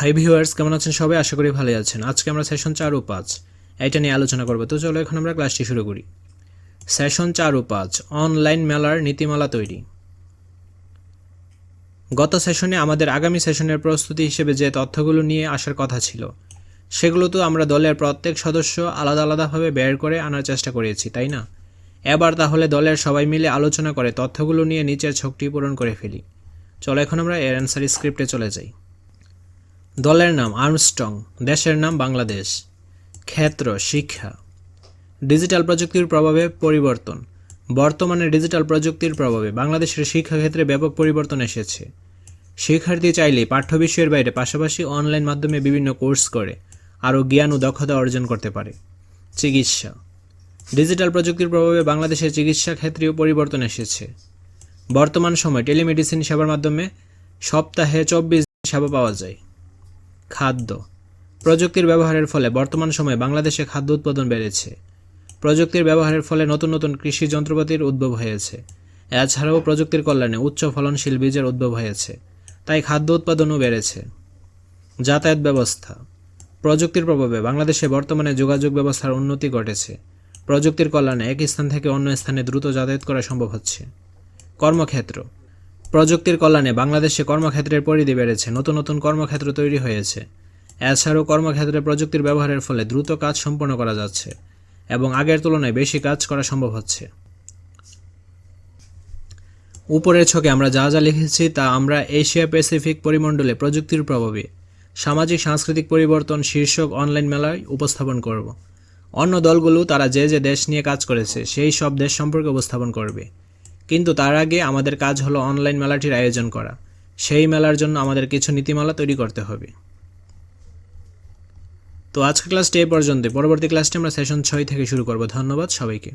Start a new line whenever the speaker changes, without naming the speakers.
Hi viewers কেমন আছেন সবাই? আশা করি ভালোই আছেন। আজকে আমরা সেশন চার ও পাঁচ। এটা নিয়ে আলোচনা করব। তো চলো এখন আমরা ক্লাসটি শুরু করি। সেশন চার ও পাঁচ অনলাইন মেলার নীতিমালা তৈরি। গত সেশনে আমাদের আগামী সেশনের প্রস্তুতি হিসেবে যে তথ্যগুলো নিয়ে আসার কথা ছিল, সেগুলো তো আমরা দলের প্রত্যেক সদস্য আলাদা আলাদাভাবে বের করে আনার চেষ্টা করেছি, তাই না? এবার তাহলে দলের সবাই মিলে আলোচনা করে তথ্যগুলো নিয়ে নিচের ছকটি পূরণ করে ফেলি। চলো এখন আমরা এর অ্যান্সার স্ক্রিপ্টে চলে যাই। দলের নাম আর্মস্ট্রং, দেশের নাম বাংলাদেশ। ক্ষেত্র, শিক্ষা। ডিজিটাল প্রযুক্তির প্রভাবে পরিবর্তন। বর্তমানে ডিজিটাল প্রযুক্তির প্রভাবে বাংলাদেশের শিক্ষাক্ষেত্রে ব্যাপক পরিবর্তন এসেছে। শিক্ষার্থী চাইলে পাঠ্য বিষয়ের বাইরে পাশাপাশি অনলাইন মাধ্যমে বিভিন্ন কোর্স করে আরও জ্ঞান ও দক্ষতা অর্জন করতে পারে। চিকিৎসা। ডিজিটাল প্রযুক্তির প্রভাবে বাংলাদেশের চিকিৎসা ক্ষেত্রেও পরিবর্তন এসেছে। বর্তমান সময় টেলিমেডিসিন সেবার মাধ্যমে সপ্তাহে চব্বিশ সেবা পাওয়া যায়। খাদ্য। প্রযুক্তির ব্যবহারের ফলে বর্তমান সময়ে বাংলাদেশে খাদ্য উৎপাদন বেড়েছে। প্রযুক্তির ব্যবহারের ফলে নতুন নতুন কৃষি যন্ত্রপাতির উদ্ভব হয়েছে। এছাড়াও প্রযুক্তির কল্যাণে উচ্চ ফলনশীল বীজের উদ্ভব হয়েছে। তাই খাদ্য উৎপাদনও বেড়েছে। যাতায়াত ব্যবস্থা। প্রযুক্তির প্রভাবে বাংলাদেশে বর্তমানে যোগাযোগ ব্যবস্থার উন্নতি ঘটেছে। প্রযুক্তির কল্যাণে এক স্থান থেকে অন্য স্থানে দ্রুত যাতায়াত করা সম্ভব হচ্ছে। কর্মক্ষেত্র। প্রযুক্তির কল্যাণে বাংলাদেশে কর্মক্ষেত্রের পরিধি বেড়েছে, নতুন নতুন কর্মক্ষেত্র তৈরি হয়েছে। এছাড়াও কর্মক্ষেত্রে প্রযুক্তির ব্যবহারের ফলে দ্রুত কাজ সম্পন্ন করা যাচ্ছে এবং আগের তুলনায় বেশি কাজ করা সম্ভব হচ্ছে। উপরের ছকে আমরা যা যা লিখেছি তা আমরা এশিয়া প্যাসিফিক পরিমণ্ডলে প্রযুক্তির প্রভাবে সামাজিক সাংস্কৃতিক পরিবর্তন, শীর্ষক অনলাইন মেলায় উপস্থাপন করব। অন্য দলগুলো তারা যে যে দেশ নিয়ে কাজ করেছে, সেই সব দেশ সম্পর্কে উপস্থাপন করবে। কিন্তু তার আগে আমাদের কাজ হলো অনলাইন মেলাটির আয়োজন করা। সেই মেলার জন্য আমাদের কিছু নীতিমালা তৈরি করতে হবে। তো আজকের ক্লাসটি এ পর্যন্ত পরবর্তী ক্লাসটি আমরা সেশন ছয় থেকে শুরু করব। ধন্যবাদ সবাইকে।